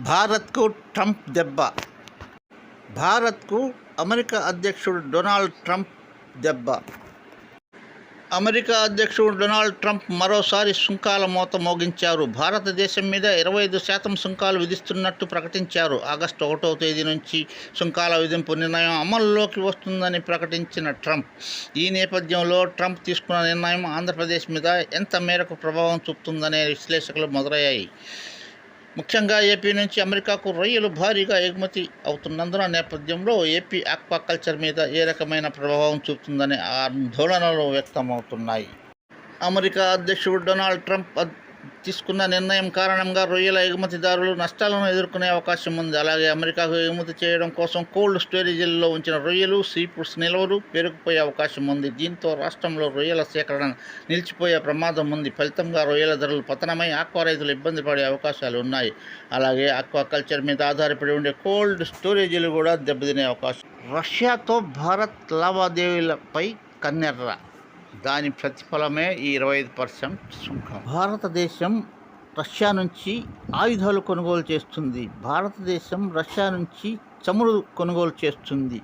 భారత్కు ట్రంప్ దెబ్బ. భారత్కు అమెరికా అధ్యక్షుడు డొనాల్డ్ ట్రంప్ దెబ్బ. అమెరికా అధ్యక్షుడు డొనాల్డ్ ట్రంప్ మరోసారి సుంకాల మూత మోగించారు. భారతదేశం మీద ఇరవై ఐదు శాతం సుంకాలు విధిస్తున్నట్టు ప్రకటించారు. ఆగస్టు ఒకటో తేదీ నుంచి సుంకాల విధింపు నిర్ణయం అమల్లోకి వస్తుందని ప్రకటించిన ట్రంప్. ఈ నేపథ్యంలో ట్రంప్ తీసుకున్న నిర్ణయం ఆంధ్రప్రదేశ్ మీద ఎంత మేరకు ప్రభావం చూపుతుందనే విశ్లేషకులు మొదలయ్యాయి. ముఖ్యంగా ఏపీ నుంచి అమెరికాకు రొయ్యలు భారీగా ఎగుమతి అవుతున్నందున నేపథ్యంలో ఏపీ ఆక్వాకల్చర్ మీద ఏ రకమైన ప్రభావం చూపుతుందనే ఆందోళనలు వ్యక్తమవుతున్నాయి. అమెరికా అధ్యక్షుడు డొనాల్డ్ ట్రంప్ తీసుకున్న నిర్ణయం కారణంగా రొయ్యల ఎగుమతిదారులు నష్టాలను ఎదుర్కొనే అవకాశం ఉంది. అలాగే అమెరికాకు ఎగుమతి చేయడం కోసం కోల్డ్ స్టోరేజీల్లో ఉంచిన రొయ్యలు సీఫుడ్స్ నిల్వలు పెరిగిపోయే అవకాశం ఉంది. దీంతో రాష్ట్రంలో రొయ్యల సేకరణ నిలిచిపోయే ప్రమాదం ఉంది. ఫలితంగా రొయ్యల ధరలు పతనమై ఆక్వా రైతులు ఇబ్బంది పడే అవకాశాలు ఉన్నాయి. అలాగే ఆక్వాకల్చర్ మీద ఆధారపడి ఉండే కోల్డ్ స్టోరేజీలు కూడా దెబ్బతినే అవకాశం. రష్యాతో భారత్ లావాదేవీలపై కన్నెర్ర దాని ప్రతిఫలమే ఈ ఇరవై ఐదు పర్సెంట్ సుంకం. భారతదేశం రష్యా నుంచి ఆయుధాలు కొనుగోలు చేస్తుంది. భారతదేశం రష్యా నుంచి చమురు కొనుగోలు చేస్తుంది.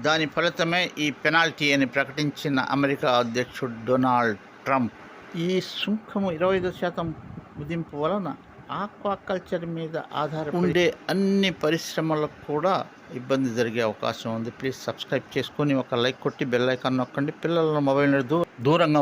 దాని ఫలితమే ఈ పెనాల్టీ అని ప్రకటించిన అమెరికా అధ్యక్షుడు డొనాల్డ్ ట్రంప్. ఈ సుంకము ఇరవై ఐదు శాతం విధింపు వలన ఆక్వాకల్చర్ మీద ఆధార ఉండే అన్ని పరిశ్రమలకు కూడా ఇబ్బంది జరిగే అవకాశం ఉంది. ప్లీజ్ సబ్స్క్రైబ్ చేసుకొని ఒక లైక్ కొట్టి బెల్ ఐకాన్ నొక్కండి. పిల్లలను మొబైల్ దూరంగా